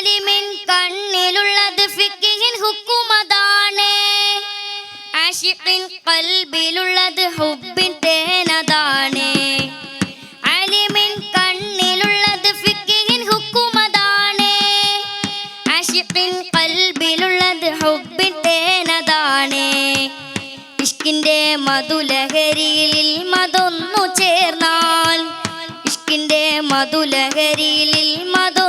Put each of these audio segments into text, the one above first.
അലിമിൻ കണ്ണിലുള്ളത് ഫിക്കിഹിൻ ഹുക്കുമതാണ്. ആഷിഖിൻ കൽബിലുള്ളത് ഹുബിൻ തേനതാണ്. അലിമിൻ കണ്ണിലുള്ളത് ഫിക്കിഹിൻ ഹുക്കുമതാണ്. ആഷിഖിൻ കൽബിലുള്ളത് ഹുബിൻ തേനതാണ്. ഇഷ്കിന്റെ മധുലഹരിയിൽ മതൊന്നു ചേർന്നാൽ. ഇഷ്കിന്റെ മധുലഹരിയിൽ മതൊന്നു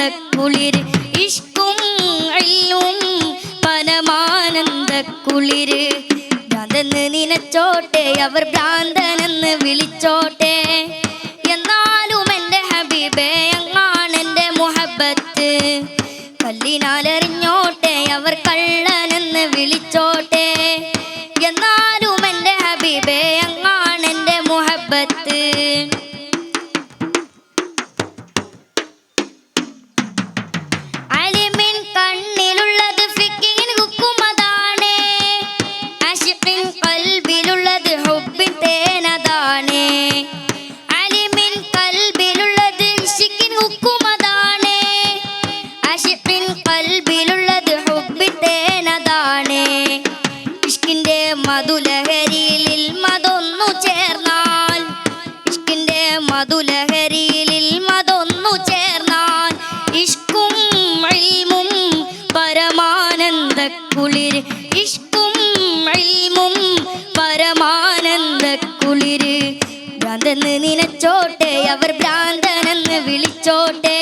പരമാനന്ദ ഇഷ്കും ഇൽമും പരമാനന്ദ കുളിര് ഭ്രാന്തെന്ന് നിനച്ചോട്ടെ അവർ ഭ്രാന്തനെന്ന് വിളിച്ചോട്ടെ. എന്നാലും എന്റെ ഹബീബേ അങ്ങാണെന്റെ മുഹബത്ത്. കല്ലിനാലെറിഞ്ഞോട്ടെ അവർ കള്ളനെന്ന് വിളിച്ചോട്ടെ. മധുലഹരിയിൽ മതൊന്നു ചേർന്നാൽ. ഇഷ്കിന്റെ മധുലഹരിയിൽ ഭ്രാന്തെന്ന് നിനച്ചോട്ടെ. അവർ ഭ്രാന്തനെന്ന് വിളിച്ചോട്ടെ.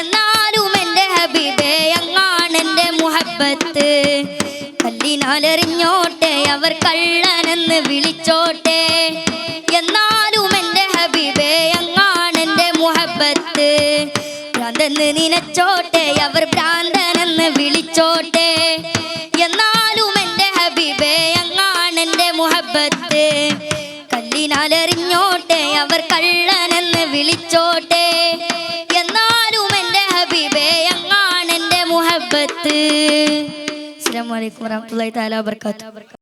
എന്നാലും എന്റെ ഹബീബേ അങ്ങാണെന്റെ മുഹബത്ത് കല്ലിനാലെറിഞ്ഞോട്ടെ അവർ കള്ളനെന്ന് വിളിച്ചോട്ടെ. എന്നാലും എന്റെ ഹബീബേ അങ്ങാണെന്റെ മുഹബത്ത് ഭ്രാന്തെന്ന് നിനച്ചോട്ടെ അവർ ഭ്രാന്തനെന്ന് വിളിച്ചോട്ടെ. എന്നാലും എന്റെ ഹബീബേ അങ്ങാണെന്റെ മുഹബത്ത് കല്ലിനാലെറിഞ്ഞോട്ടെ അവർ കള്ളനെന്ന് വിളിച്ചോട്ടെ. എന്നാലും എന്റെ ഹബീബേ അങ്ങാണെന്റെ മുഹബത്ത് അസ്സാം വലൈക്കും വറഹ്മത്തുള്ളാഹി തആല വബറകാതുഹു.